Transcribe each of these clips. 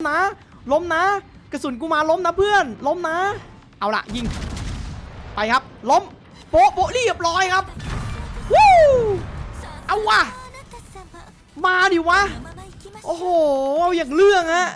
นะล้มนะ กระสุนกูมาล้มนะเพื่อน ล้มนะ เอาละยิง ไปครับ ล้ม โป๊ะโป๊ะเรียบร้อยครับวู้เอาวะมาดิวะ โอ้โห เอาอย่างเรื่องฮะ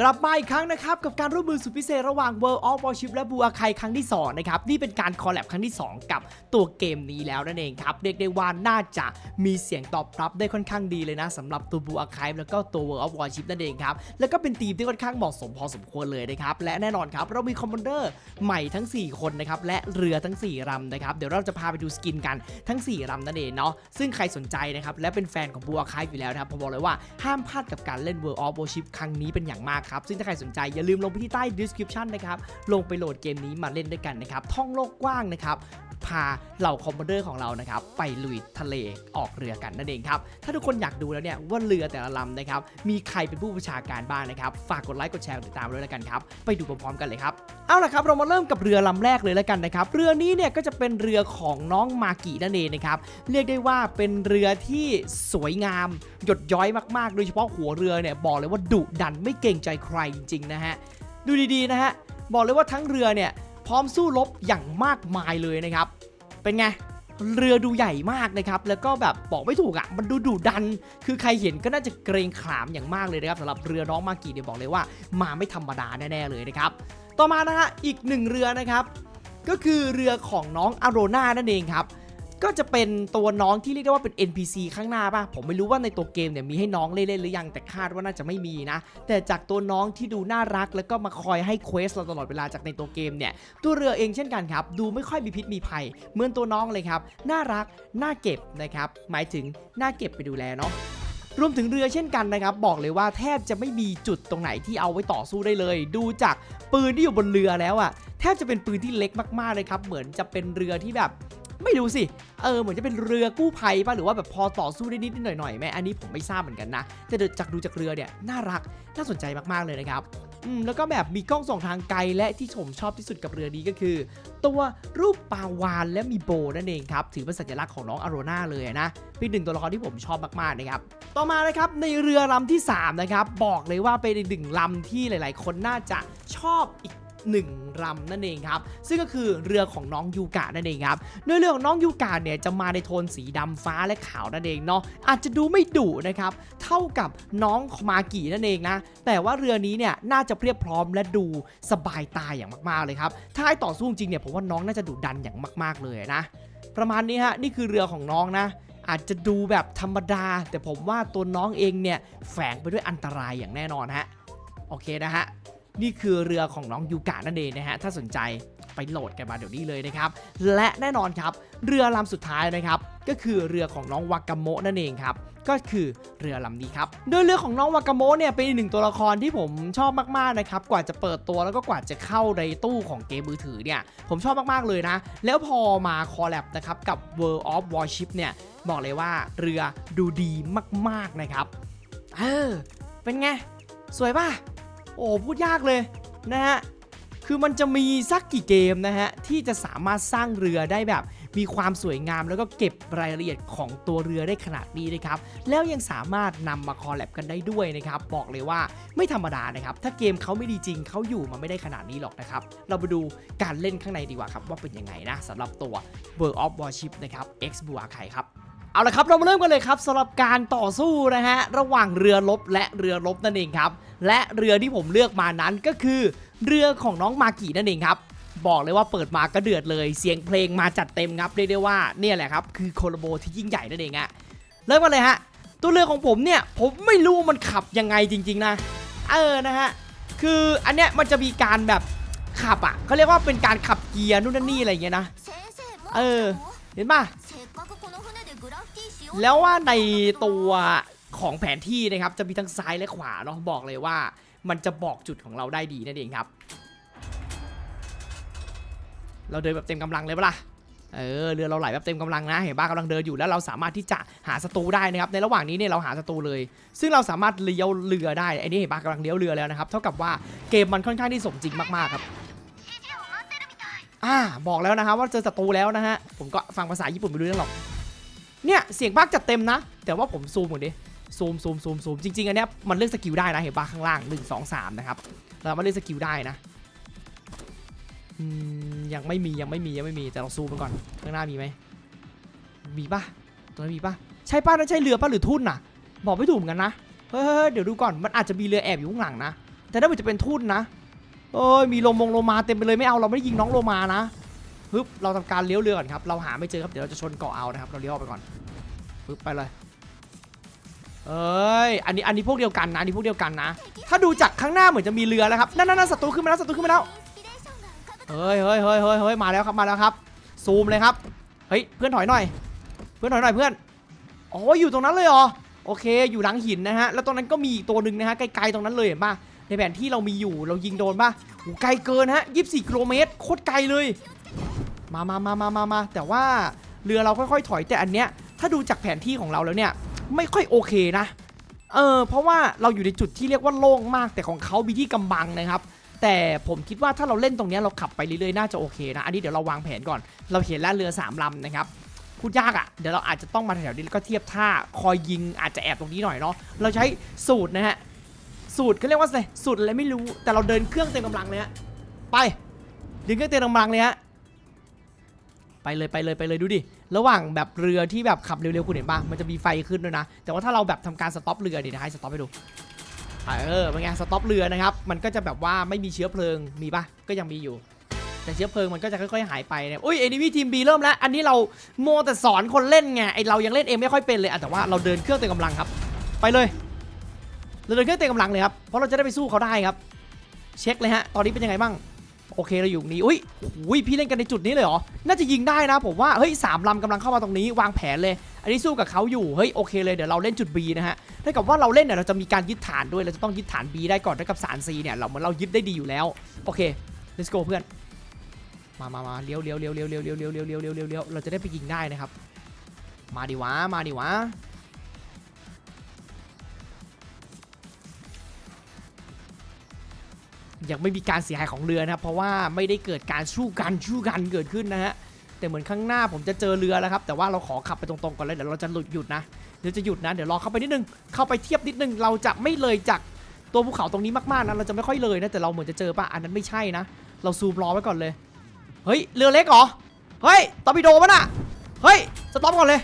กลับมาอีกครั้งนะครับ กับการร่วมมือสุดพิเศษระหว่าง World of Warship และบูอาไคครั้งที่ 2 นะครับ นี่เป็นการคอลแลบครั้งที่ 2 กับตัวเกมนี้แล้วนั่นเองครับเรียกได้ว่าน่าจะมีเสียงตอบรับได้ค่อนข้างดีเลยนะสำหรับตัวบูอาไคแล้วก็ตัว World of Warship นั่นเองครับ แล้วก็เป็นทีมที่ค่อนข้างเหมาะสมพอสมควรเลยนะครับ และแน่นอนครับ เรามีคอมมานเดอร์ใหม่ทั้ง 4 คนนะครับและเรือทั้ง 4ลำนะครับเดี๋ยวเราจะพาไปดูสกินกันทั้ง 4ลำนั่นเองเนาะซึ่งใครสนใจนะครับและเป็นแฟนของบูอาไคอยู่แล้วนะครับผมบอกเลยว่าห้ามพลาดกับการเล่น World of Warship ครั้งนี้เป็นอย่างมากครับ ซึ่งถ้าใครสนใจอย่าลืมลงไปที่ใต้ description นะครับ ลงไปโหลดเกมนี้มาเล่นด้วยกันนะครับ ท่องโลกกว้างนะครับ พาเหล่าคอมมานเดอร์ของเรานะครับไปลุยทะเลออกเรือกันนั่นเองครับ ถ้าทุกคนอยากดูแล้วเนี่ยว่าเรือแต่ละลำนะครับมีใครเป็นผู้บัญชาการบ้างนะครับ ฝากกดไลค์กดแชร์ติดตามด้วยแล้วกันครับ ไปดูพร้อมๆกันเลยครับเอาละครับเรามาเริ่มกับเรือลำแรกเลยแล้วกันนะครับเรือนี้เนี่ยก็จะเป็นเรือของน้องมากินั่นเองนะครับเรียกได้ว่าเป็นเรือที่สวยงามหยดย้อยมากๆ โดยเฉพาะหัวเรือเนี่ยบอกเลยว่าดุดันไม่เกรงใจใครจริงๆนะฮะดูดีๆนะฮะบอกเลยว่าทั้งเรือเนี่ย ร้อมสู้รบอย่างมากมายเลยนะครับ เป็นไงเรือดูใหญ่มากนะครับ แล้วก็แบบบอกไม่ถูกอะ่ะ มันดูดุดัน คือใครเห็นก็น่าจะเกรงขามอย่างมากเลยนะครับสำหรับเรือน้องมากีเนี่ยบอกเลยว่า มาไม่ธรรมดาแน่ๆเลยนะครับ ต่อมานะฮะอีกหนึ่งเรือนะครับ ก็คือเรือของน้องอโรนานั่นเองครับ ก็จะเป็นตัวน้องที่เรียกได้ว่าเป็น NPC ข้างหน้าป่ะ ผมไม่รู้ว่าในตัวเกมเนี่ยมีให้น้องเล่นๆหรือยังแต่คาดว่าน่าจะไม่มีนะ แต่จากตัวน้องที่ดูน่ารัก แล้วก็มาคอยให้เควสเราตลอดเวลาจากในตัวเกมเนี่ยตัวเรือเองเช่นกันครับดูไม่ค่อยมีพิษมีภัย เหมือนตัวน้องเลยครับน่ารักน่าเก็บนะครับหมายถึงน่าเก็บไปดูแลเนาะรวมถึงเรือเช่นกันนะครับบอกเลยว่าแทบจะไม่มีจุดตรงไหนที่เอาไว้ต่อสู้ได้เลย ดูจากปืนที่อยู่บนเรือแล้วอะแทบจะเป็นปืนที่เล็กมากๆเลยครับเหมือนจะเป็นเรือที่แบบ ไม่รู้สิ เออเหมือนจะเป็นเรือกู้ภัยป่ะหรือว่าแบบพอต่อสู้ได้นิดหน่อยๆไหมอันนี้ผมไม่ทราบเหมือนกันนะ แต่ดูจากดูจากเรือเนี่ยน่ารักน่าสนใจมากๆเลยนะครับอืมแล้วก็แบบมีกล้องส่องทางไกลและที่ผมชอบที่สุดกับเรือนี้ก็คือ ตัวรูปปลาวานและมีโบนั่นเองครับ ถือเป็นสัญลักษณ์ของน้องอโรนาเลยนะเป็นหนึ่งตัวละครที่ผมชอบมากๆนะครับต่อมานะครับในเรือลำที่ 3 นะครับ บอกเลยว่าเป็นอีกหนึ่งลำที่หลาย ๆ คนน่าจะชอบอีก หนึ่งลำนั่นเองครับ ซึ่งก็คือเรือของน้องยูกะนั่นเองครับโดยเรือของน้องยูกะเนี่ยจะมาในโทนสีดำฟ้าและขาวนั่นเองเนาะอาจจะดูไม่ดุนะครับเท่ากับน้องมากินั่นเองนะแต่ว่าเรือนี้เนี่ยน่าจะเพียบพร้อมและดูสบายตาอย่างมากๆเลยครับถ้าให้ต่อสู้จริงเนี่ยผมว่าน้องน่าจะดุดันอย่างมาก ๆเลยนะประมาณนี้ฮะนี่คือเรือของน้องนะอาจจะดูแบบธรรมดา แต่ผมว่าตัวน้องเองเนี่ยแฝงไปด้วยอันตรายอย่างแน่นอนฮะ โอเคนะฮะ นี่คือเรือของน้องยูกะนั่นเองนะฮะ ถ้าสนใจไปโหลดกันมาเดี๋ยวนี้เลยนะครับ และแน่นอนครับเรือลำสุดท้ายนะครับ ก็คือเรือของน้องวากาโมะนั่นเองครับ ก็คือเรือลำนี้ครับ โดยเรือของน้องวากาโมะเนี่ยเป็นอีกหนึ่งตัวละครที่ผมชอบมากๆนะครับ กว่าจะเปิดตัวแล้วก็กว่าจะเข้าในตู้ของเกมมือถือเนี่ย ผมชอบมากๆเลยนะ แล้วพอมาคอลแลบนะครับกับ World of Warship เนี่ยบอกเลยว่าเรือดูดีมากๆนะครับ เออ เป็นไง สวยป่ะ โอ้พูดยากเลยนะฮะคือมันจะมีสักกี่เกมนะฮะที่จะสามารถสร้างเรือได้แบบ มีความสวยงามแล้วก็เก็บรายละเอียดของตัวเรือได้ขนาดนี้นะครับแล้วยังสามารถนำมาคอลแลบกันได้ด้วยนะครับบอกเลยว่าไม่ธรรมดานะครับถ้าเกมเขาไม่ดีจริงเขาอยู่มาไม่ได้ขนาดนี้หรอกนะครับเราไปดูการเล่นข้างในดีกว่าครับว่าเป็นยังไงนะสำหรับตัว World of Warship นะครับ X b u a k a i ครับ เอาละครับเรามาเริ่มกันเลยครับสำหรับการต่อสู้นะฮะระหว่างเรือรบและเรือรบนั่นเองครับ และเรือที่ผมเลือกมานั้นก็คือ เรือของน้องมากินั่นเองครับบอกเลยว่าเปิดมาก็เดือดเลยเสียงเพลงมาจัดเต็มครับเรียกได้ว่าเนี่ยแหละครับคือโคโลโบที่ยิ่งใหญ่นั่นเองอะเริ่มกันเลยฮะตัวเรือของผมเนี่ยผมไม่รู้มันขับยังไงจริง ๆนะ เออนะฮะคืออันเนี้ยมันจะมีการแบบขับอะเขาเรียกว่าเป็นการขับเกียร์นู่นนี่อะไรอย่างเงี้ยนะเออเห็นป่ะ แล้วว่าในตัวของแผนที่นะครับจะมีทั้งซ้ายและขวาเนาะบอกเลยว่า มันจะบอกจุดของเราได้ดีนั่นเองครับ เราเดินแบบเต็มกำลังเลยปะล่ะเออเรือเราไหลแบบเต็มกำลังนะเห็นป่ะกำลังเดินอยู่แล้วเราสามารถที่จะหาศัตรูได้นะครับในระหว่างนี้เนี่ยเราหาศัตรูเลย ซึ่งเราสามารถเลี้ยวเรือได้ไอ้นี่เห็นป่ะกำลังเลี้ยวเรือแล้วนะครับเท่ากับว่าเกมมันค่อนข้างที่สมจริงมากๆครับอ่าบอกแล้วนะครับว่าเจอศัตรูแล้วนะฮะผมก็ฟังภาษาญี่ปุ่นไม่รู้เรื่องหรอก เนี่ยเสียงภาคจัดเต็มนะ แต่ว่าผมซูมก่อนดิซูมซูมซูมซูมจริงๆอันเนี้ยมันเลือกสกิลได้นะเห็นปะข้างล่าง 1 2 3 นะครับเรามาเลือกสกิลได้นะยังไม่มียังไม่มียังไม่มีแต่เราซูมมันก่อนข้างหน้ามีไหมมีปะตรงนั้นมีปะใช่ปะนั่นใช่เรือปะหรือทุ่นน่ะ บอกไม่ถูกเหมือนกันนะเฮ้ยเดี๋ยวดูก่อนมันอาจจะมีเรือแอบอยู่ข้างหลังนะ แต่ถ้ามันจะเป็นทุ่นนะเอ้ยมีโลมงโลมาเต็มไปเลยไม่เอาเราไม่ได้ยิงน้องโลมานะ ฮึบเราทำการเลี้ยวเรือก่อนครับเราหาไม่เจอครับเดี๋ยวเราจะชนเกาะเอานะครับเราเลี้ยวออกไปก่อนปึ๊บไปเลยเอ้ยอันนี้อันนี้พวกเดียวกันนะอันนี้พวกเดียวกันนะ ถ้าดูจากข้างหน้าเหมือนจะมีเรือแล้วครับนั่นนั่นนั่นศัตรูขึ้นมาแล้วศัตรูขึ้นมาแล้วเฮ้ยเฮ้ยเฮ้ยเฮ้ยเฮ้ยมาแล้วครับมาแล้วครับ ซูมเลยครับเฮ้ยเพื่อนถอยหน่อย เพื่อนถอยหน่อยเพื่อนอ๋ออยู่ตรงนั้นเลยเหรอโอเค อยู่หลังหินนะฮะ แล้วตรงนั้นก็มีอีกตัวหนึ่งนะฮะ ไกลๆตรงนั้นเลยเห็นป่ะ ในแผนที่เรามีอยู่ เรายิงโดนป่ะโอ้ไกลเกินฮะ 24 กิโลเมตร โคตรไกลเลย มามามามามามาแต่ว่าเรือเราค่อยๆ ถอยแต่อันเนี้ย ถ้าดูจากแผนที่ของเราแล้วเนี่ย ไม่ค่อยโอเคนะ เออ เพราะว่าเราอยู่ในจุดที่เรียกว่าโล่งมาก แต่ของเขามีที่กำบังนะครับ แต่ผมคิดว่าถ้าเราเล่นตรงเนี้ยเราขับไปเรื่อยๆ น่าจะโอเคนะ อันนี้เดี๋ยวเราวางแผนก่อน เราเห็นแล้วเรือสามลำนะครับพูดยากอะ่ะ เดี๋ยวเราอาจจะต้องมาแถวๆนี้แล้วก็เทียบท่า คอยยิงอาจจะแอบตรงนี้หน่อยเนาะ เราใช้สูตรนะฮะ สูตรเขาเรียกว่าอะไร สูตรอะไรไม่รู้ แต่เราเดินเครื่องเต็มกำลังเลยฮะ ไปเดินเครื่องเต็มกำลังเลยฮะ ไปเลยไปเลยไปเลยดูดิ ระหว่างแบบเรือที่แบบขับเร็วๆคุณเห็นปะมันจะมีไฟขึ้นด้วยนะ แต่ว่าถ้าเราแบบทำการสต็อปเรือดินะให้สต็อปให้ดู เออเป็นไงสต็อปเรือนะครับ มันก็จะแบบว่าไม่มีเชื้อเพลิง มีปะก็ยังมีอยู่ แต่เชื้อเพลิงมันก็จะค่อยๆหายไปเนี่ยอุ้ยเอนิวีทีมบีเริ่มแล้ว อันนี้เราโมแต่สอนคนเล่นไง ไอเรายังเล่นเองไม่ค่อยเป็นเลยแต่ว่าเราเดินเครื่องเต็มกำลังครับ ไปเลย เราเดินเครื่องเต็มกำลังเลยครับ เพราะเราจะได้ไปสู้เขาได้ครับ เช็คเลยฮะ ตอนนี้เป็นยังไงบ้าง โอเคเราอยู่ตรงนี้อุ้ยอุ้ยพี่เล่นกันในจุดนี้เลยเหรอ น่าจะยิงได้นะผมว่า เฮ้ยสามลำกำลังเข้ามาตรงนี้วางแผนเลย อันนี้สู้กับเขาอยู่ เฮ้ยโอเคเลยเดี๋ยวเราเล่นจุด B นะฮะถ้ากับว่าเราเล่นเนี่ยเราจะมีการยึดฐานด้วย เราจะต้องยึดฐาน B ได้ก่อนถ้ากับสาร C เนี่ยเราเหมือนเรายึดได้ดีอยู่แล้ว โอเค let's go เพื่อน มามามาเลี้ยวเลี้ยวเลี้ยวเลี้ยวเลี้ยวเลี้ยวเลี้ยวเลี้ยวเลี้ยวเลี้ยวเลี้ยวเราจะได้ไปยิงได้นะครับ มาดิวะ มาดิวะ ยังไม่มีการเสียหายของเรือนะครับเพราะว่าไม่ได้เกิดการชู้กันชู้กันเกิดขึ้นนะฮะแต่เหมือนข้างหน้าผมจะเจอเรือแล้วครับแต่ว่าเราขอขับไปตรงๆก่อนเลยเดี๋ยวเราจะหลุดหยุดนะเดี๋ยวจะหยุดนะเดี๋ยวรอเข้าไปนิดนึงเข้าไปเทียบนิดนึงเราจะไม่เลยจากตัวภูเขาตรงนี้มากๆนะเราจะไม่ค่อยเลยนะแต่เราเหมือนจะเจอปะอันนั้นไม่ใช่นะ เราซูมรอไว้ก่อนเลยเฮ้ยเรือเล็กเหรอเฮ้ยตอร์ปิโดมันอะเฮ้ยสต็อปก่อนเลย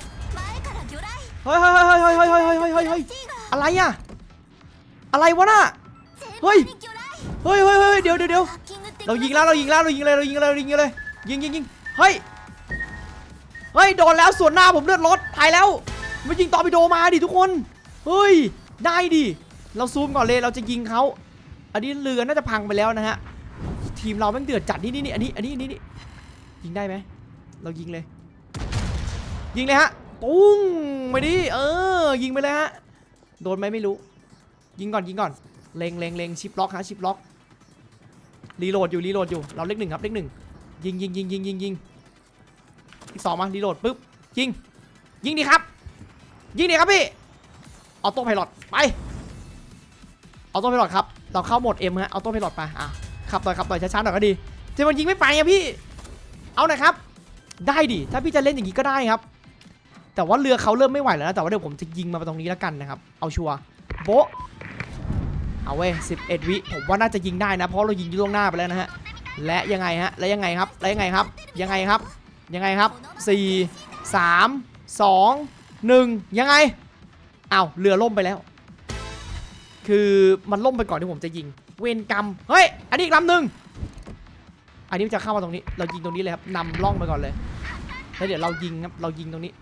เฮ้ยเฮ้ยเฮ้ยเฮ้ยเฮ้ยเฮ้ยเฮ้ยอะไรอะอะไรวะน่ะเฮ้ย เฮ้ยเฮ้ยเฮ้ยเดี๋ยวเดี๋ยวเดี๋ยวเรายิงแล้วเรายิงแล้วเรายิงเลยเรายิงเลยเรายิงเลยยิงยิงยิงเฮ้ยเฮ้ยโดนแล้วส่วนหน้าผมเลือดรถตายแล้วมายิงตอร์ปิโดมาดิทุกคนเฮ้ยได้ดิเราซูมก่อนเลยเราจะยิงเขาอันนี้เรือน่าจะพังไปแล้วนะฮะทีมเราแม่งเดือดจัดนี่นี่นี่อันนี้อันนี้นนี้นี่ยิงได้ไหมเรายิงเลย ยิงเลยฮะปุ้งไปดิเออ ยิงไปเลยฮะโดนไหมไม่รู้ ยิงก่อนยิงก่อนเล็งเล็งเล็งชิปล็อกฮะชิปล็อก รีโหลดอยู่รีโหลดอยู่เราเลขหนึ่งครับเลขหนึ่งยิงยิงยิงยิงยิงยิงอีกสองมารีโหลดปุ๊บยิงยิงดีครับ ยิงดีครับพี่ออโต้ไพลอตไปออโต้ไพลอตครับเราเข้าโหมดเอ็มฮะออโต้ไพลอตไปอะขับต่อยขับต่อยช้าๆหน่อยก็ดีแต่มันยิงไม่ไปอะพี่เอาหน่อยครับ ได้ดิถ้าพี่จะเล่นอย่างนี้ก็ได้ครับ แต่ว่าเรือเขาเริ่มไม่ไหวแล้วนะแต่ว่าเดี๋ยวผมจะยิงมาตรงนี้แล้วกันนะครับเอาชัวร์โบ เอาเว้ย11 วิผมว่าน่าจะยิงได้นะ เพราะเรายิงอยู่ล่วงหน้าไปแล้วนะฮะ และยังไงฮะ และยังไงครับ และยังไงครับ ยังไงครับ ยังไงครับ 4 3 2 1 ยังไงอ้าวเรือล่มไปแล้ว คือมันล่มไปก่อนที่ผมจะยิง เวรกรรม เฮ้ย อันนี้อีกลำหนึ่งอันนี้จะเข้ามาตรงนี้ เรายิงตรงนี้เลยครับนำล่องไปก่อนเลย แล้วเดี๋ยวเรายิงครับ เรายิงตรงนี้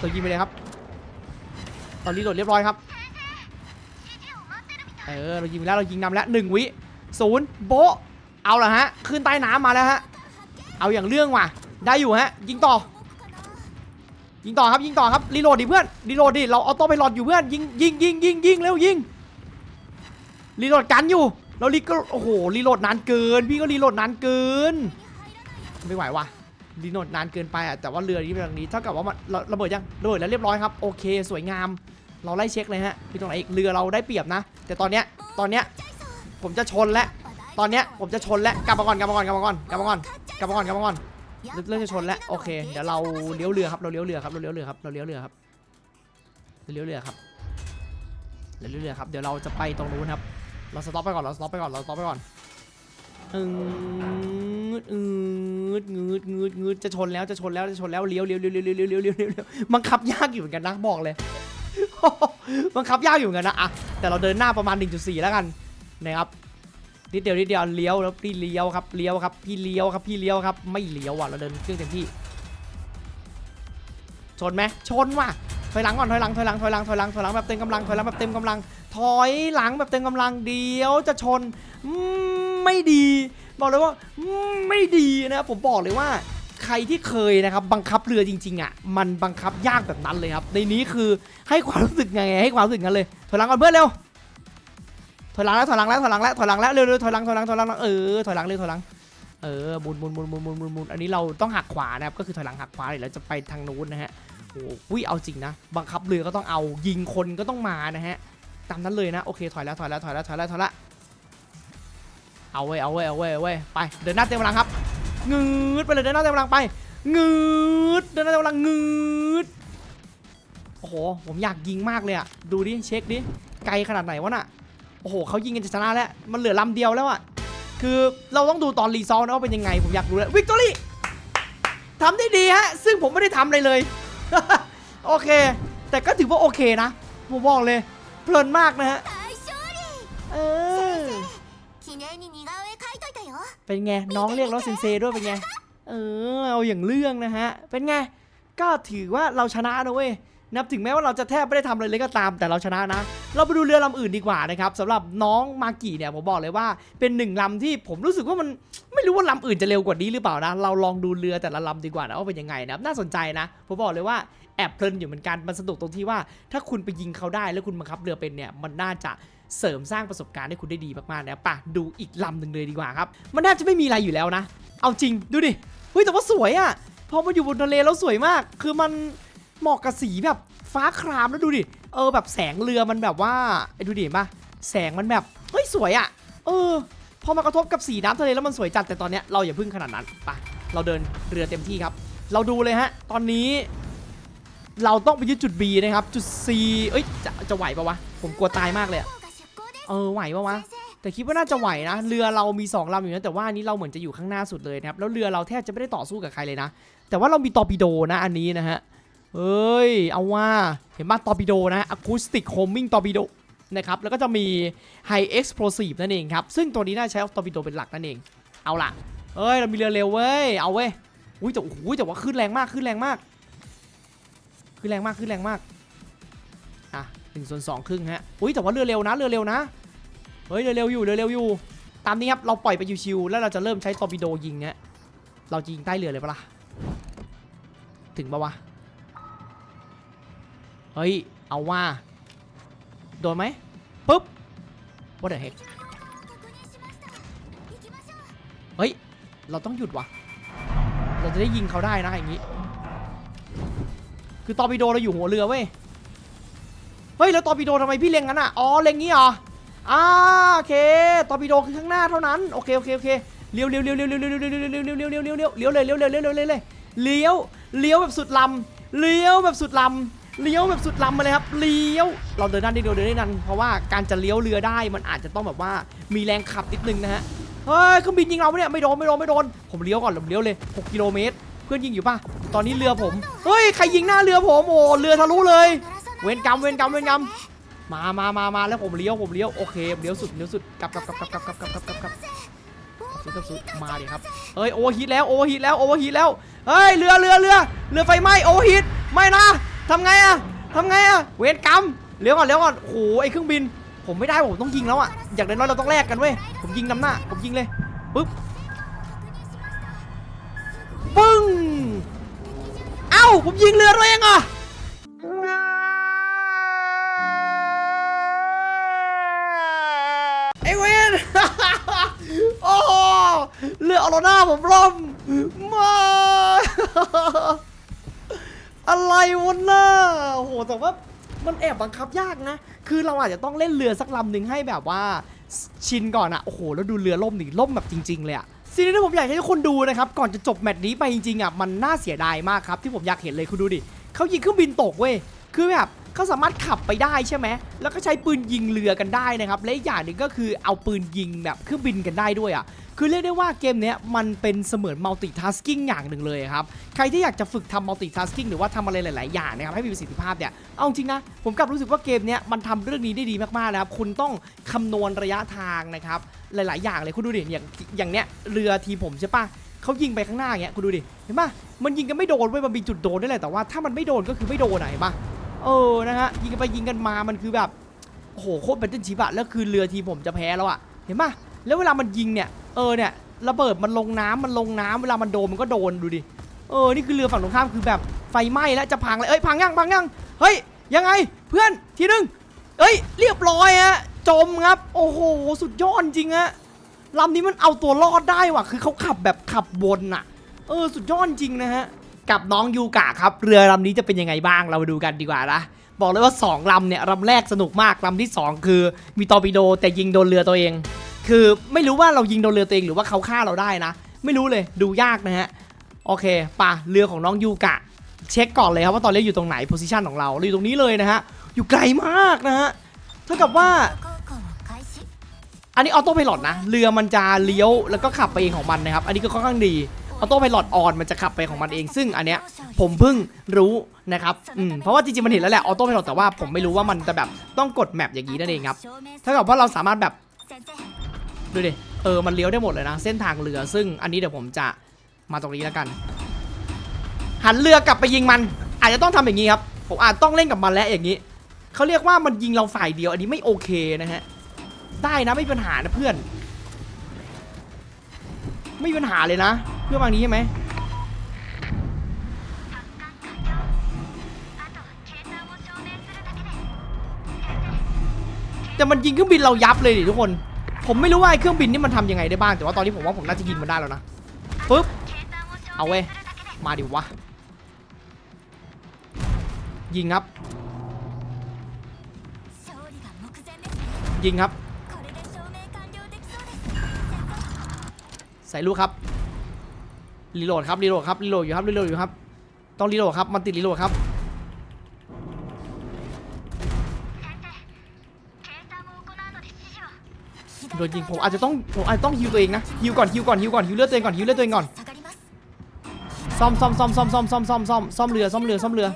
เรายิงไปเลยครับ ตอนนี้โหลดเรียบร้อยครับ เออเรายิงไปแล้วเรายิงนำแล้วหนึ่งวิศูนย์โบเอาละฮะขึ้นใต้น้ำมาแล้วฮะเอาอย่างเรื่องว่ะได้อยู่ฮะยิงต่อ ยิงต่อครับยิงต่อครับรีโหลดดิเพื่อนรีโหลดดิเราออโต้ไปหลอดอยู่เพื่อนยิงยิงยิงยิงยิงเร็วยิงรีโหลดกันอยู่เรารีก็โอ้โหรีโหลดนานเกิน พี่ก็รีโหลดนานเกินไม่ไหวว่ะรีโหลดนานเกินไปอะแต่ว่าเรือนี้เป็นแบบนี้เท่ากับว่ามันระเบิดยังระเบิดแล้วเรียบร้อยครับโอเค สวยงาม เราไล่เช็คเลยฮะมีตรงไหนอีกเรือเราได้เปรียบนะ แต่ตอนเนี้ยตอนเนี้ยผมจะชนแล้วตอนเนี้ยผมจะชนแล้วกลับมาก่อนกลับมาก่อนกลับมาก่อนกลับมาก่อนกลับมาก่อนกลับมาก่อนเรื่องจะชนแล้วโอเคเดี๋ยวเราเลี้ยวเรือครับเราเลี้ยวเรือครับเราเลี้ยวเรือครับเราเลี้ยวเรือครับเราเลี้ยวเรือครับเราเลี้ยวเรือครับเดี๋ยวเราจะไปตรงนู้นครับ เราสต็อปไปก่อนเราสต็อปไปก่อนเราสต็อปไปก่อนเอืดอืดงืดงืดงืดจะชนแล้วจะชนแล้วจะชนแล้วเลี้ยวเลี้ยวเลี้ยวเลี้ยวเลี้ยวเลี้ยวเลี้ยวบังคับยากอยู่เหมือนกันนะบอกเลย บังคับยากอยู่เหมือนกันนะอะแต่เราเดินหน้าประมาณ 1.4 แล้วกันนะครับนิดเดียวนิดเดียวเลี้ยวแล้วพี่เลี้ยวครับเลี้ยวครับพี่เลี้ยวครับพี่เลี้ยวครับ ไม่เลี้ยวอะเราเดินเครื่องเต็มที่ ชนไหมชนว่ะถอยหลังก่อนถอยหลังถอยหลังถอยหลังถอยหลังถอยหลังแบบเต็มกำลังถอยหลังแบบเต็มกำลัง ถอยหลังแบบเต็มกำลังเดียวจะชนไม่ดี บอกเลยว่าไม่ดีนะผมบอกเลยว่า ใครที่เคยนะครับบังคับเรือจริงๆอะมันบังคับยากแบบนั้นเลยครับ ในนี้คือให้ความรู้สึกไงให้ความรู้สึกงั้นเลยถอยหลังก่อนเพื่อนเร็วถอยหลังแล้วถอยหลังแล้วถอยหลังแล้วถอยหลังแล้วเร็วๆถอยหลังถอยหลังถอยหลังเออถอยหลังเร็วถอยหลังเออหมุนหมุนหมุนหมุนหมุนหมุนหมุนอันนี้เราต้องหักขวานะครับก็คือถอยหลังหักขวาเดี๋ยวเราจะไปทางนู้นนะฮะโอ้โหเอาจริงนะ บังคับเรือก็ต้องเอายิงคนก็ต้องมานะฮะตามนั้นเลยนะโอเคถอยแล้วถอยแล้วถอยแล้วถอยแล้วถอยแล้วเอาเว้ยเอาเว้ยเอาเว้ยเอาเว้ยไปเดินหน้าเต็มกำลังครับ งืดไปเลยเดินหน้าเต็มพลังไปงืดเดินหน้าเต็มพลังงืดโอ้โหผมอยากยิงมากเลยอะดูดิเช็คดิไกลขนาดไหนวะน่ะโอ้โหเขายิงกันจะชนะแล้วมันเหลือลำเดียวแล้วอะคือเราต้องดูตอนรีซอลนะว่าเป็นยังไงผมอยากดูเลยววิกตอรี่ทำได้ดีฮะซึ่งผมไม่ได้ทำอะไรเลยโอเค แต่ก็ถือว่าโอเคนะผมบอกเลยเพลินมากนะฮะเออ เป็นไงน้องเรียกเราเซนเซด้วยเป็นไงเออเอาอย่างเรื่องนะฮะเป็นไงก็ถือว่าเราชนะนะเว้ยนับถึงแม้ว่าเราจะแทบไม่ได้ทำอะไรเลยก็ตามแต่เราชนะนะ เราไปดูเรือลำอื่นดีกว่านะครับสำหรับน้องมากิเนี่ยผมบอกเลยว่าเป็นหนึ่งลำที่ผมรู้สึกว่ามันไม่รู้ว่าลำอื่นจะเร็วกว่านี้หรือเปล่านะ เราลองดูเรือแต่ละลำดีกว่านะว่าเป็นยังไงนะน่าสนใจนะ ผมบอกเลยว่าแอบเพลินอยู่เหมือนกันมันสนุกตรงที่ว่า ถ้าคุณไปยิงเขาได้แล้วคุณบังคับเรือเป็นเนี่ยมันน่าจะ เสริมสร้างประสบการณ์ให้คุณได้ดีมากๆนะป่ะดูอีกลำหนึ่งเลยดีกว่าครับ มันแทบจะไม่มีอะไรอยู่แล้วนะ เอาจริงดูดิเฮ้ยแต่ว่าสวยอะ่ะพอมาอยู่บนทะเลแล้วสวยมาก คือมันเหมาะกับสีแบบฟ้าครามแล้วดูดิเออแบบแสงเรือมันแบบว่าไอ้ดูดิมาแสงมันแบบเฮ้ยสวยอะ่ะ เออ พอมากระทบกับสีน้ำทะเลแล้วมันสวยจัดแต่ตอนเนี้ยเราอย่าพึ่งขนาดนั้นป่ะเราเดินเรือเต็มที่ครับ เราดูเลยฮะ ตอนนี้เราต้องไปยึดจุด B นะครับ จุด C เอ้ย จะจะไหวปะวะ ผมกลัวตายมากเลยอะ เออไหวปะวะ先生แต่คิดว่าน่าจะไหวนะ เรือเรามี2ลำอยู่นะแต่ว่าอันนี้เราเหมือนจะอยู่ข้างหน้าสุดเลยนะครับแล้วเรือเราแทบจะไม่ได้ต่อสู้กับใครเลยนะ แต่ว่าเรามีตอร์ปิโดนะอันนี้นะฮะเอ้ยเอาว่าเห็นป่ะตอร์ปิโดนะอะคูสติกโฮมมิ่งตอร์ปิโดนะครับแล้วก็จะมีไฮเอ็กซ์โพลซีฟนั่นเองครับ ซึ่งตัวนี้น่าใช้ตอร์ปิโดเป็นหลักนั่นเอง เอาล่ะ เอ้ย เรามีเรือเร็วเว้ย เอาเว้ยอุ้ยแต่โอ้โหแต่ว่าขึ้นแรงมากขึ้นแรงมากขึ้นแรงมากขึ้นแรงมากอะหนึ่งส่วนสองครึ่งฮะอุ้ยแต่ว่าเรือเร็วนะเรือเร็วนะ เฮ้ยเร็วอยู่เร็วอยู่ ตามนี้ครับเราปล่อยไปชิวๆแล้วเราจะเริ่มใช้ตอร์ปิโดยิงฮะเราจะยิงใต้เรือเลยปะล่ะถึงปะวะเฮ้ยเอาว่าโดนไหมปุ๊บ what the heck เฮ้ย เราต้องหยุดวะเราจะได้ยิงเขาได้นะอย่างนี้ คือตอร์ปิโดเราอยู่หัวเรือเว้ย เฮ้ย แล้วตอร์ปิโดทำไมพี่เล็งงั้นอะ อ๋อ เล็งงี้เหรอ อ่าโอเคตอร์ปิโดคือข้างหน้าเท่านั้นโอเคโอเคโอเคเลี้ยวเลี้ยวเลี้ยวเลี้ยวเลี้ยวเลี้ยวเลี้ยวเลี้ยวเลี้ยวเลี้ยวเลี้ยวเลี้ยวเลี้ยวเลยวเลี้ยวเลยวเลี้ยวเลยวเลี้ยวเลยวเลี้ยวเลี้ยวแบบสุดลำเลี้ยวแบบสุดลำเลี้ยวแบบสุดลำมาเลยครับเลี้ยวเราเดินด้านนี้เดียวเดินด้านนั้นเพราะว่าการจะเลี้ยวเรือได้มันอาจจะต้องแบบว่ามีแรงขับนิดนึงนะฮะเฮ้ยเครื่องบินยิงเราเนี่ยไม่โดนไม่โดนไม่โดนผมเลี้ยวก่อนผมเลี้ยวเลย 6 กิโลเมตร เพื่อนยิงอยู่ป่ะตอนนี้เรือผมเฮ้ยใครยิงหน้าเรือผมโอ้เรือทะลุเลย เวรกรรมเวรกรรมเวรกรรม มามามามาแล้วผมเลี้ยวผมเลี้ยวโอเคเลี้ยวสุดเลี้ยวสุดกลับกลับกลับกลับกลับกลับกลับกลับกลับกลับสุดกลับสุดมาดิครับเฮ้ยโอเวอร์ฮีทแล้วโอเวอร์ฮีทแล้วโอเวอร์ฮีทแล้วเฮ้ยเรือเรือเรือเรือไฟไหม้โอเวอร์ฮีทไม่นะทำไงอะทำไงอะเวรกรรมเลี้ยวก่อนเลี้ยวก่อนโอ้โหไอเครื่องบิน ผมไม่ได้ผมต้องยิงแล้วอะอยากได้น้อยเราต้องแลกกันเว้ยผมยิงนำหน้าผมยิงเลยปึ๊บปึ้งเอ้าผมยิงเรือตัวเองเหรอไเรือออโรน่าผมล่มมาอะไรวนะน่าโอ้โหแต่ว่ามันแอบบังคับยากนะ คือเราอาจจะต้องเล่นเรือสักลำหนึ่งให้แบบว่าชินก่อนอะโอ้โห แล้วดูเรือล่มนิล่มแบบจริง ๆ เลยอะซีรีส์ที่ผมอยากให้ทุกคนดูนะครับ ก่อนจะจบแมตช์นี้ไปจริงๆอะมันน่าเสียดายมากครับ ที่ผมอยากเห็นเลยคุณดูดิเขายิงเครื่องบินตกเว้ย คือแบบเขาสามารถขับไปได้ใช่ไหม แล้วก็ใช้ปืนยิงเรือกันได้นะครับ และออย่างหนึ่งก็คือเอาปืนยิงแบบเครื่องบินกันได้ด้วยอะ คือเรียกได้ว่าเกมนี้มันเป็นเสมือนมัลติทัสกิ้งอย่างหนึ่งเลยครับ ใครที่อยากจะฝึกทำมัลติทัสกิ้งหรือว่าทำอะไรหลาย ๆ อย่างนะครับให้มีประสิทธิภาพเนี่ย เอาจริงนะ ผมกลับรู้สึกว่าเกมนี้มันทำเรื่องนี้ได้ดีมากๆนะครับ คุณต้องคำนวณระยะทางนะครับ หลาย ๆ อย่างเลยคุณดูดิอย่างอย่างเนี้ยเรือทีผมใช่ปะเขายิงไปข้างหน้าเงี้ยคุณดูดิเห็นปะมันยิงกันไม่โดนเว้ยมันมีจุดโดนได้แหละแต่ว่าถ้ามันไม่โดนก็คือไม่โดนไหนปะเออนะฮะยิงกันไปยิงกันมามันคือแบบโอ้โหโคตรเป็นต้นชิบะแล้วคือเรือทีผมจะแพ้แล้วอะเห็นปะแล้วเวลามันยิงเนี่ย เออเนี่ยระเบิดมันลงน้ำมันลงน้ำเวลามันโดนมันก็โดนดูดิเออนี่คือเรือฝั่งตรงข้ามคือแบบไฟไหม้แล้วจะพังเลยเอ้ยพังยังพังยังเฮ้ยยังไงเพื่อนทีนึงเอ้ยเรียบร้อยฮะจมครับ โอ้โหสุดยอดจริงฮะลำนี้มันเอาตัวรอดได้ว่ะ คือเขาขับแบบขับวนอะเออสุดยอดจริงนะฮะกับน้องยูกะครับ เรือลำนี้จะเป็นยังไงบ้างเราไปดูกันดีกว่านะบอกเลยว่า 2ลำเนี่ยลำแรกสนุกมากลำที่ 2 คือมีตอร์ปิโดแต่ยิงโดนเรือตัวเอง คือไม่รู้ว่าเรายิงโดนเรือตัวเองหรือว่าเขาฆ่าเราได้นะ ไม่รู้เลยดูยากนะฮะโอเคป่ะเรือของน้องยูกะ เช็คก่อนเลยครับว่าตอนนี้อยู่ตรงไหนโพสิชันของเราเราอยู่ตรงนี้เลยนะฮะอยู่ไกลมากนะฮะเท่ากับว่า อันนี้ออโต้พายロนะเรือมันจะเลี้ยวแล้วก็ขับไปเองของมันนะครับอันนี้ก็ค่อนข้างดีออโต้พายロออนมันจะขับไปของมันเอง ซึ่งอันเนี้ยผมเพิ่งรู้นะครับอืมเพราะว่าจริงๆมันเห็นแล้วแหละออโต้พายロแต่ว่าผมไม่รู้ว่ามันจะแบบต้องกดแมปอย่างนี้นั่นเองครับเท่ากับว่าเราสามารถแบบ ดูดิ เออ มันเลี้ยวได้หมดเลยนะ เส้นทางเรือ ซึ่งอันนี้เดี๋ยวผมจะมาตรงนี้แล้วกัน หันเรือกลับไปยิงมัน อาจจะต้องทำอย่างนี้ครับ ผมอาจต้องเล่นกับมันแล้วอย่างนี้ เขาเรียกว่ามันยิงเราฝ่ายเดียว อันนี้ไม่โอเคนะฮะ ได้นะไม่มีปัญหานะเพื่อน ไม่มีปัญหาเลยนะ เพื่อนบางนี้ใช่ไหมแต่มันยิงเครื่องบินเรายับเลยดิทุกคน ผมไม่รู้ว่าไอ้เครื่องบินนี่มันทำยังไงได้บ้าง แต่ว่าตอนนี้ผมว่าผมน่าจะยิงมันได้แล้วนะปึ๊บ เอาเว้ย มาดิวะ ยิงครับ ยิงครับ ใส่ลูกครับ รีโหลดครับ รีโหลดครับ รีโหลดอยู่ครับ รีโหลดอยู่ครับ ต้องรีโหลดครับ มันติดรีโหลดครับ โดนยิงผมอาจจะต้องผมอาจจะต้องฮิวตัวเองนะฮิวก่อนฮิวก่อนฮิวก่อนฮิวเลือดตัวเองก่อนฮิวเลือดตัวเองก่อนซ่อมซ่อมซ่อมซ่อมซ่อมซ่อมซ่อมซ่อมซ่อมเรือซ่อมเรือซ่อมเรือ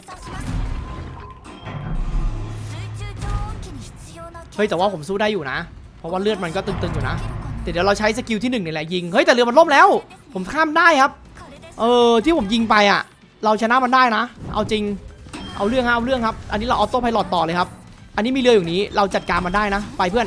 เฮ้ยแต่ว่าผมสู้ได้อยู่นะ เพราะว่าเลือดมันก็ตึงๆอยู่นะแต่เดี๋ยวเราใช้สกิลที่หนึ่งนี่แหละยิงเฮ้ยแต่เรือมันล่มแล้ว ผมข้ามได้ครับเออที่ผมยิงไปอะ เราชนะมันได้นะ เอาจริงเอาเรื่องเอาเรื่องครับ อันนี้เราออโต้พายโลดต่อเลยครับ อันนี้มีเรืออยู่นี้เราจัดการมันได้นะ ไปเพื่อน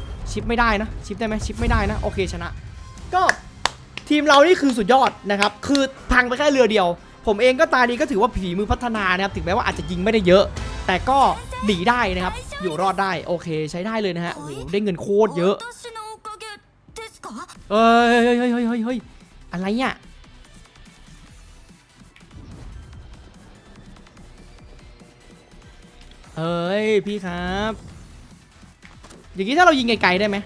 ชิปไม่ได้นะ ชิปได้ไหมชิปไม่ได้นะ โอเคชนะ ก็ทีมเรานี่คือสุดยอดนะครับ คือพังไปแค่เรือเดียว ผมเองก็ตาดีก็ถือว่าผีมือพัฒนานะครับ ถึงแม้ว่าอาจจะยิงไม่ได้เยอะ แต่ก็หนีได้นะครับ อยู่รอดได้ โอเค ใช้ได้เลยนะฮะ โอ้โห ได้เงินโคตรเยอะ เฮ้ยเฮ้ยเฮ้ยเฮ้ยเฮ้ยอะไรเนี่ยเฮ้ยพี่ครับ อย่างนี้ถ้าเรายิงไกลๆได้ไหม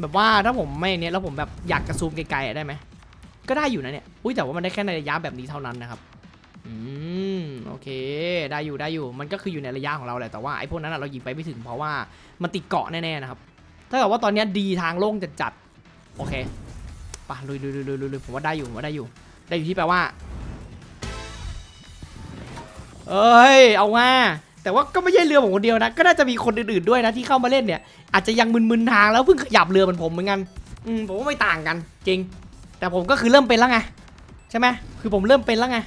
แบบว่าถ้าผมไม่เนี้ยแล้วผมแบบอยากกระซูมไกลๆได้ไหมก็ได้อยู่นะเนี่ยอุ้ยแต่ว่ามันได้แค่ในระยะแบบนี้เท่านั้นนะครับอืมโอเค ได้อยู่ได้อยู่มันก็คืออยู่ในระยะของเราแหละแต่ว่าไอ้พวกนั้นเรายิงไปไม่ถึงเพราะว่ามันติดเกาะแน่ๆนะครับถ้าเกิดว่าตอนนี้ดีทางโล่งจัดๆโอเคปะลุยลุยลุยลุยลุยลุยผมว่าได้อยู่ผมว่าได้อยู่ ได้อยู่ที่แปลว่าเอ้ยเอาว่า แต่ว่าก็ไม่ใช่เรือผมคนเดียวนะ ก็น่าจะมีคนอื่นๆด้วยนะที่เข้ามาเล่นเนี่ย อาจจะยังมึนๆทางแล้วเพิ่งขยับเรือเหมือนผมเหมือนกัน อืมผมว่าไม่ต่างกันจริง แต่ผมก็คือเริ่มเป็นแล้วไงใช่ไหมคือผมเริ่มเป็นแล้วไง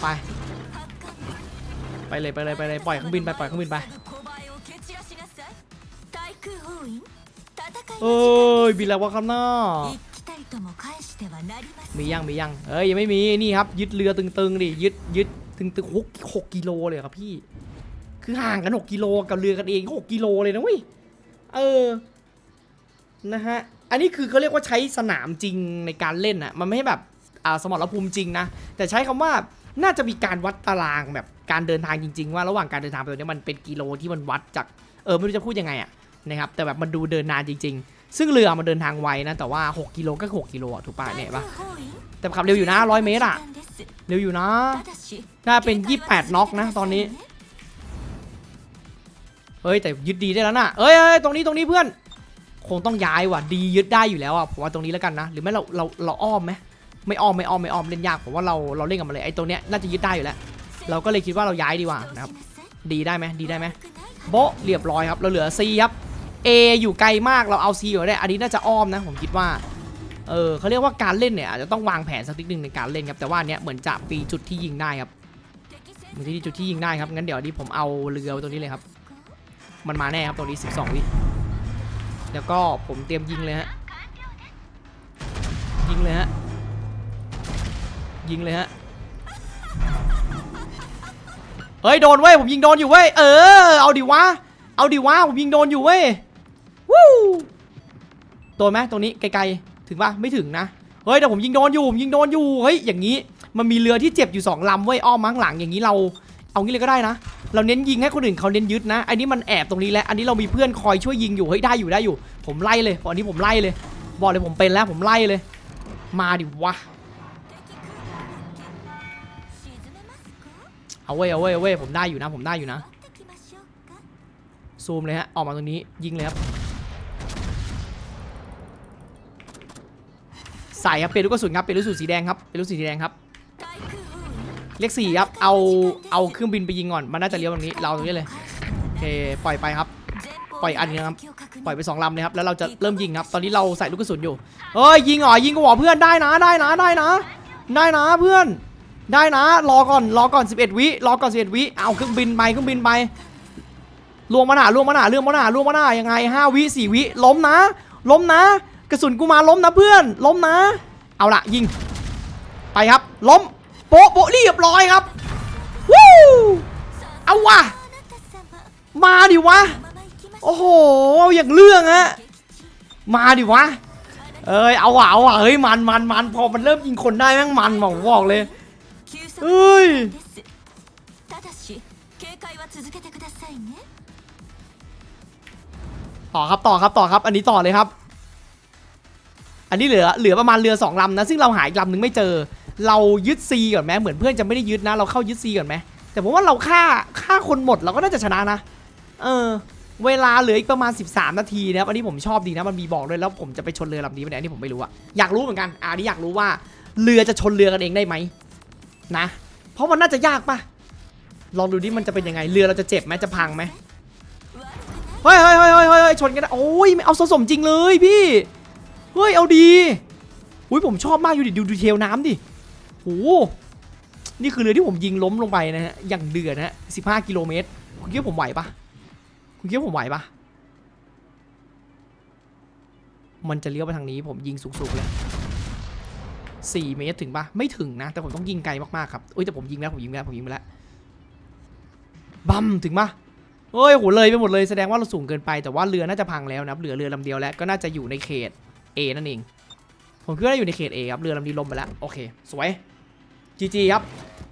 ไป ไปเลยไปเลยไปเลยปล่อยเครื่องบินไปปล่อยเครื่องบินไป เอ้ยบินแล้ววะครับน้ามียังมียังเอ้ยยังไม่มีนี่ครับยึดเรือตึงๆดิยึดยึดตึงๆหกหกกิโลเลยครับพี่ คือห่างกัน 6กิโลกับเรือกันเอง6กิโลเลยนะเว้ยเออนะฮะอันนี้คือเขาเรียกว่าใช้สนามจริงในการเล่นอะมันไม่ใช่แบบอ่าสมรภูมิจริงนะ แต่ใช้คำว่าน่าจะมีการวัดตารางแบบการเดินทางจริง ๆ ว่าระหว่างการเดินทางไปตรงนี้มันเป็นกิโลที่มันวัดจากเออไม่รู้จะพูดยังไงอะนะครับแต่แบบมันดูเดินนานจริง ๆ ซึ่งเรือมันเดินทางไวนะแต่ว่า 6 กิโลก็ 6 กิโลถูกปะเนี่ยปะแต่ขับเร็วอยู่นะร้อยเมตรอะเร็วอยู่นะน่าเป็น 28น็อกนะตอนนี้ เฮ้ยแต่ยึดดีได้แล้วนะเอ้ยเอ้ยตรงนี้ตรงนี้เพื่อน คงต้องย้ายว่ะดียึดได้อยู่แล้วอะผมว่าตรงนี้แล้วกันนะ หรือไม่เราเราเราอ้อมไหมไม่อ้อมไม่อ้อมไม่อ้อมเล่นยากผมว่าเราเราเล่นกับมันเลยไอ้ตรงเนี้ยน่าจะยึดได้อยู่แล้ว เราก็เลยคิดว่าเราย้ายดีกว่านะครับดีได้ไหมดีได้ไหมโบเรียบร้อยครับเราเหลือ C ครับ A อยู่ไกลมากเราเอา C อยู่ได้อันนี้น่าจะอ้อมนะผมคิดว่าเออเขาเรียกว่าการเล่นเนี่ยอาจจะต้องวางแผนสักนิดนึงในการเล่นครับแต่ว่าเนี้ยเหมือนจะปีจุดที่ยิงได้ครับมือนที่จุดที่ยิงได้ครับงั้นเดี๋ยวนี้ผมเอาเรือตรงนี้เลยครับ มันมาแน่ครับตรงนี้ 12 วิแล้วก็ผมเตรียมยิงเลยฮะ ยิงเลยฮะ ยิงเลยฮะ เฮ้ย โดนเว้ย ผมยิงโดนอยู่เว้ย เออ เอาดิวะ เอาดิวะ ผมยิงโดนอยู่เว้ย วู้โดนไหมตรงนี้ไกลๆ ถึงปะไม่ถึงนะ เฮ้ยแต่ผมยิงโดนอยู่ ผมยิงโดนอยู่ เฮ้ย อย่างนี้ มันมีเรือที่เจ็บอยู่สองลำเว้ย อ้อมมาข้งหลังอย่างนี้เรา เอางี้เลยก็ได้นะ เราเน้นยิงให้คนอื่นเขาเน้นยึดนะ อันนี้มันแอบตรงนี้แล้ว อันนี้เรามีเพื่อนคอยช่วยยิงอยู่ เฮ้ยได้อยู่ได้อยู่ ผมไล่เลยตอนนี้ผมไล่เลย บอกเลยผมเป็นแล้วผมไล่เลย มาดิวะ เอาเว้ยเอาเว้ยเอาเว้ยผมได้อยู่นะ ผมได้อยู่นะ ซูมเลยฮะ ออกมาตรงนี้ยิงเลยครับ ใส่ครับเป็นลูกกระสุนครับ เป็นลูกกระสุนสีแดงครับ เป็นลูกสีแดงครับ เลขสี่ครับ เอาเอาเครื่องบินไปยิงก่อน มันน่าจะเลี้ยวตรงนี้ เราตรงนี้เลย โอเค ปล่อยไปครับ ปล่อยอันนี้ครับ ปล่อยไปสองลำเลยครับ แล้วเราจะเริ่มยิงครับ ตอนนี้เราใส่ลูกกระสุนอยู่เฮ้ยยิงเหรอยิงก็บอกเพื่อนได้นะ ได้นะ ได้นะ ได้นะเพื่อน ได้นะ รอก่อน รอก่อน 11 วิ รอก่อน 11 วิ เอาเครื่องบินไป เครื่องบินไปลวงมาหนาลวงมาหนาเรื่องมาหนาลวงมาหนายังไง 5 วิ 4 วิ ล้มนะ ล้มนะ กระสุนกูมาล้มนะเพื่อน ล้มนะ เอาละยิง ไปครับ ล้ม โป๊ะโป๊ะเรียบร้อยครับวู้เอาวะมาดิวะโอ้โหอย่างเรื่องฮะมาดิวะเอ้ยเอาว่ะเอาว่ะเฮ้ยมันมันมันพอมันเริ่มยิงคนได้แม่งมันบอกบอกเลยเอ้ยต่อครับต่อครับต่อครับ อันนี้ต่อเลยครับ อันนี้เหลือเหลือประมาณเรือสองลำนะซึ่งเราหายลำหนึ่งไม่เจอ เรายึดซีก่อนไหมเหมือนเพื่อนจะไม่ได้ยึดนะ เราเข้ายึดซีก่อนไหมแต่ผมว่าเราฆ่าฆ่าคนหมดเราก็น่าจะชนะนะ เออ เวลาเหลืออีกประมาณ 13 นาทีนะครับอันนี้ผมชอบดีนะมันมีบอกด้วยแล้วผมจะไปชนเรือลำนี้ไปไหนอันนี้ผมไม่รู้อะอยากรู้เหมือนกันอันนี้อยากรู้ว่าเรือจะชนเรือกันเองได้ไหมนะ เพราะมันน่าจะยากปะลองดูดิมันจะเป็นยังไงเรือเราจะเจ็บไหมจะพังไหมเฮ้ยเฮ้ยเฮ้ยเฮ้ยเฮ้ยชนกันได้โอ้ยไม่เอาสมจริงเลยพี่เฮ้ยเอาดีอุ้ยผมชอบมากอยู่ดิดูดีเทลน้ำดิ โหนี่คือเรือที่ผมยิงล้มลงไปนะฮะ อย่างเดือดนะฮะ15กิโลเมตร คุณคิดว่าผมไหวปะคุณคิดว่าผมไหวปะมันจะเลี้ยวไปทางนี้ ผมยิงสูงๆเลย4เมตรถึงปะไม่ถึงนะ แต่ผมต้องยิงไกลมากๆครับอุ้ยแต่ผมยิงแล้วผมยิงแล้วผมยิงไปแล้วบัมถึงปะเฮ้ยโหเลยไปหมดเลยแสดงว่าเราสูงเกินไปแต่ว่าเรือน่าจะพังแล้วนะเหลือเรือลำเดียวแล้วก็น่าจะอยู่ในเขต A นั่นเอง ผมคิดว่าอยู่ในเขต A ครับเรือลำนี้ลมไปแล้วโอเค สวย GG ครับ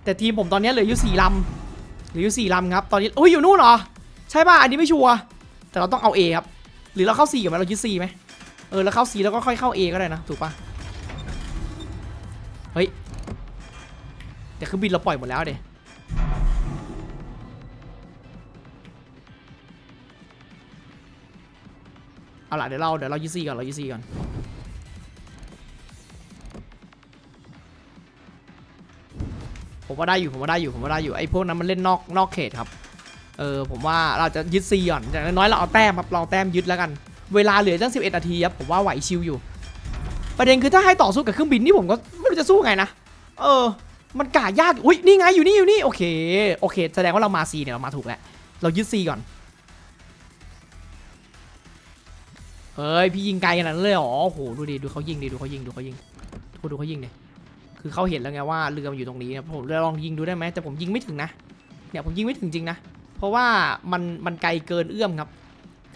แต่ทีมผมตอนนี้เหลืออยู่สี่ลำเหลืออยู่สี่ลำครับ ตอนนี้อุ้ยอยู่นู่นเหรอ ใช่ป่ะ อันนี้ไม่ชัวร์ แต่เราต้องเอา A ครับ หรือเราเข้า C กับมันเรายึด C ไหมเออเราเข้า C แล้วก็ค่อยเข้า A ก็ได้นะ ถูกป่ะ เฮ้ย แต่เครื่อบินเราปล่อยหมดแล้วเดเอาล่ะเดี๋ยวเราเดี๋ยวเรายูซีก่อน เรายูซีก่อน ว่าได้อยู่ผมว่าได้อยู่ผมว่าได้อยู่ไอ้พวกนั้นมันเล่นนอกนอกเขตครับเออผมว่าเราจะยึดซีก่อนอย่างน้อยเราเอาแต้มครับลองแต้มยึดแล้วกัน เวลาเหลือตั้ง 11 นาทีครับผมว่าไหวชิวอยู่ ประเด็นคือถ้าให้ต่อสู้กับเครื่องบินนี่ผมก็ไม่รู้จะสู้ไงนะเออ มันกายากอุ้ยนี่ไงอยู่นี่อยู่นี่โอเคโอเค แสดงว่าเรามาซีเนี่ยเรามาถูกแล้วเรายึดซีก่อนเฮ้ยพี่ยิงไกลขนาดนั้นเลยเหรอโอ้โหดูดิดูเขายิงดิดูเขายิงดูเขายิงทุกคนดูเขายิงดิ คือเขาเห็นแล้วไงว่าเรือมันอยู่ตรงนี้นะผมลยลองยิงดูได้ไหมแต่ผมยิงไม่ถึงนะเนี่ยผมยิงไม่ถึงจริงนะเพราะว่ามันมันไกลเกินเอื้อมครับ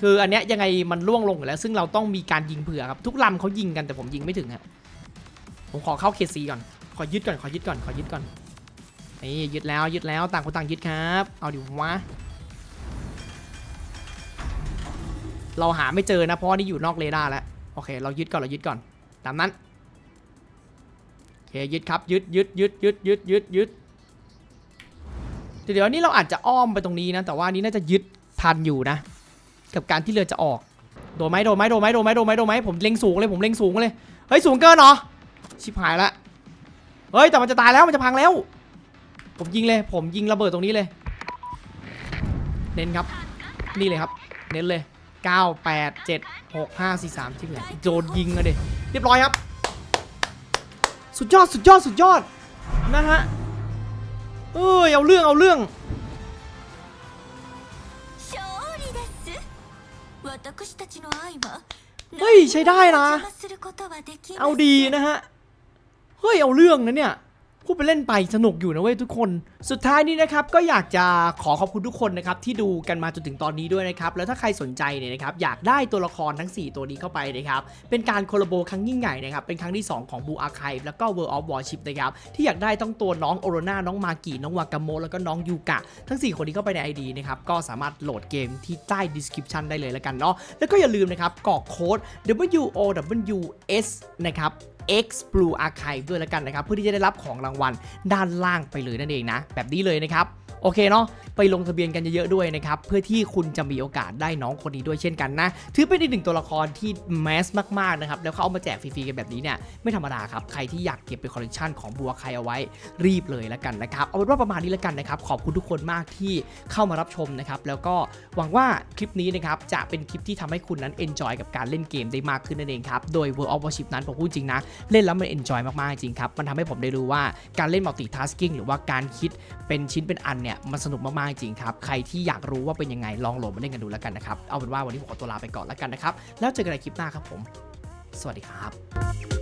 คืออันเนี้ยยังไงมันล่วงลงอยู่แล้ว ซึ่งเราต้องมีการยิงเผื่อครับทุกลำเขายิงกันแต่ผมยิงไม่ถึงฮะผมขอเข้าเคซีก่อนขอยึดก่อนขอยึดก่อนขอยึดก่อนนี่ยึดแล้วยึดแล้วต่างคนต่างยึดครับ เอาดิวะเราหาไม่เจอนะเพราะนี่อยู่นอกเรดาร์แล้วโอเค เรายึดก่อนเรายึดก่อนตามนั้น เคยึดครับยึดยึดยึดยึดยึดยึดยึดเดี๋ยวนี้เราอาจจะอ้อมไปตรงนี้นะแต่ว่านี้น่าจะยึดทันอยู่นะ กับการที่เรือจะออกโดนไหมโดนไหมโดนไหมโดนไหมโดนไหมโดนไหมผมเล็งสูงเลยผมเล็งสูงเลยเฮ้ยสูงเกินเหรอชิบหายละเฮ้ยแต่มันจะตายแล้วมันจะพังแล้ว ผมยิงเลย ผมยิงระเบิดตรงนี้เลย เน้นครับ นี่เลยครับ เน้นเลย 9 8 7 6 5 4 3ที่เหลือโดนยิงอะดิเรียบร้อยครับ สุดยอดสุดยอดสุดยอดนะฮะเอ้ยเอาเรื่องเอาเรื่องเฮ้ยใช้ได้นะ เอาดีนะฮะ เฮ้ยเอาเรื่องนะเนี่ย พูดไปเล่นไปสนุกอยู่นะเว้ยทุกคน สุดท้ายนี้นะครับก็อยากจะขอขอบคุณทุกคนนะครับที่ดูกันมาจนถึงตอนนี้ด้วยนะครับแล้วถ้าใครสนใจเนี่ยนะครับอยากได้ตัวละครทั้ง 4 ตัวนี้เข้าไปนะครับเป็นการโคลาโบครั้งยิ่งใหญ่นะครับเป็นครั้งที่ 2 ของบูอาคายแล้วก็ World of Warship นะครับที่อยากได้ต้องตัวน้องโอโรนาน้องมากิน้องวากาโมแล้วก็น้องยูกะ ทั้ง 4 คนนี้เข้าไปใน ID นะครับก็สามารถโหลดเกมที่ใต้ description ได้เลยแล้วกันเนาะแล้วก็อย่าลืมนะครับกรอกโค้ด W O W S นะครับ X Blue Archive ด้วยแล้วกันนะครับ เพื่อที่จะได้รับของรางวัลด้านล่างไปเลยนั่นเองนะ แบบนี้เลยนะครับ โอเคเนาะไปลงทะเบียนกันเยอะๆด้วยนะครับ เพื่อที่คุณจะมีโอกาสได้น้องคนนี้ด้วยเช่นกันนะ ถือเป็นอีกหนึ่งตัวละครที่แมสมากๆนะครับ แล้วเขาเอามาแจกฟรีๆกันแบบนี้เนี่ยไม่ธรรมดาครับ ใครที่อยากเก็บเป็นคอลเลกชันของบัวใครเอาไว้รีบเลยแล้วกันนะครับ เอาเป็นว่าประมาณนี้แล้วกันนะครับ ขอบคุณทุกคนมากที่เข้ามารับชมนะครับ แล้วก็หวังว่าคลิปนี้นะครับจะเป็นคลิปที่ทำให้คุณนั้น enjoy กับการเล่นเกมได้มากขึ้นนั่นเองครับ โดย World of Warship นั้นผมพูดจริงนะ เล่นแล้วมัน enjoy มากๆจริงครับ มันทำให้ผมได้รู้ว่าการเล่น multitasking หรือว่าการคิดเป็นชิ้นเป็นอันเนี่ยมันสนุกมากๆจริงครับ ใครที่อยากรู้ว่าเป็นยังไงลองโหลดมาเล่นกันดูแล้วกันนะครับ เอาเป็นว่าวันนี้ผมขอตัวลาไปก่อนแล้วกันนะครับ แล้วเจอกันในคลิปหน้าครับผม สวัสดีครับ